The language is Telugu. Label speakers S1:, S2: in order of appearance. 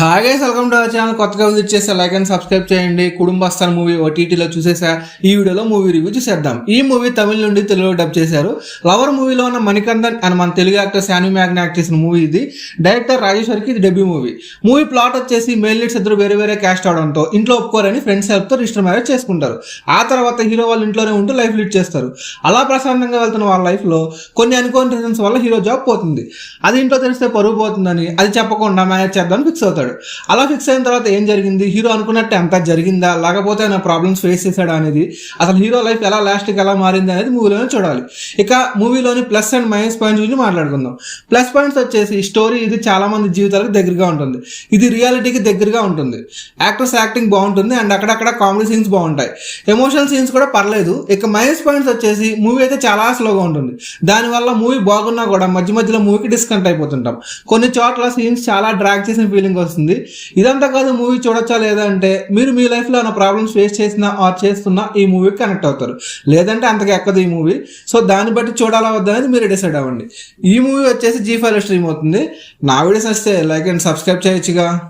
S1: హాగే వెల్కమ్ టు అవర్ ఛానల్ కొత్తగా విజిట్ చేస్తే లైక్ అండ్ సబ్స్క్రైబ్ చేయండి. కుటుంబస్థాన్ మూవీ ఓటీటీలో చూసేసా. ఈ వీడియోలో మూవీ రివ్యూ చూసేద్దాం. ఈ మూవీ తమిళ నుండి తెలుగులో డబ్ చేశారు. లవర్ మూవీలో ఉన్న మణికందన్ అని మన తెలుగు యాక్టర్ శాను మ్యాగ్నా యాక్ట్ చేసిన మూవీ ఇది. డైరెక్టర్ రాజేశ్వర్కి ఇది డెబ్యూ మూవీ మూవీ ప్లాట్ వచ్చేసి మేల్ లీడ్స్ ఇద్దరు వేరే వేరే క్యాస్ట్ అవడంతో ఇంట్లో ఒప్పుకోరని ఫ్రెండ్స్ హెల్ప్తో రిజిస్టర్ మ్యారేజ్ చేసుకుంటారు. ఆ తర్వాత హీరో వాళ్ళ ఇంట్లోనే ఉంటూ లైఫ్ లీడ్ చేస్తారు. అలా ప్రశాంతంగా వెళ్తున్న వాళ్ళ లైఫ్లో కొన్ని అనుకోని రీజన్స్ వల్ల హీరో జాబ్ పోతుంది. అది ఇంట్లో తెలిస్తే పరుగు పోతుందని అది చెప్పకుండా మేనేజ్ చేద్దామని ఫిక్స్ అవుతాడు. అలా ఫిక్స్ అయిన తర్వాత ఏం జరిగింది? హీరో అనుకున్నట్టు అంతా జరిగిందా? లేకపోతే ఆయన ప్రాబ్లమ్స్ ఫేస్ చేశాడా అనేది? అసలు హీరో లైఫ్ ఎలా లాస్ట్కి ఎలా మారింది అనేది మూవీలోనే చూడాలి. ఇక మూవీలోని ప్లస్ అండ్ మైనస్ పాయింట్స్ గురించి మాట్లాడుకుందాం. ప్లస్ పాయింట్స్ వచ్చేసి స్టోరీ ఇది చాలా మంది జీవితాలకు దగ్గరగా ఉంటుంది. ఇది రియాలిటీకి దగ్గరగా ఉంటుంది. యాక్టర్స్ యాక్టింగ్ బాగుంటుంది అండ్ అక్కడక్కడ కామెడీ సీన్స్ బాగుంటాయి. ఎమోషనల్ సీన్స్ కూడా పర్లేదు. ఇక మైనస్ పాయింట్స్ వచ్చేసి మూవీ అయితే చాలా స్లోగా ఉంటుంది. దానివల్ల మూవీ బాగున్నా కూడా మధ్య మధ్యలో మూవీకి డిస్కనెక్ట్ అయిపోతుంటాం. కొన్ని చోట్ల సీన్స్ చాలా డ్రాగ్ చేసిన ఫీలింగ్ వస్తుంది. ఇదంతా కాదు మూవీ చూడొచ్చా లేదా అంటే మీరు మీ లైఫ్లో ఏమైనా ప్రాబ్లమ్స్ ఫేస్ చేసినా ఆర్ చేస్తున్నా ఈ మూవీకి కనెక్ట్ అవుతారు. లేదంటే అంతగా ఎక్కదు ఈ మూవీ. సో దాన్ని బట్టి చూడాలా వద్దా అనేది మీరు డిసైడ్ అవ్వండి. ఈ మూవీ వచ్చేసి జీ ఫైవ్ స్ట్రీమ్ అవుతుంది. నా వీడియోస్ వస్తే లైక్ అండ్ సబ్స్క్రైబ్ చేయొచ్చుగా.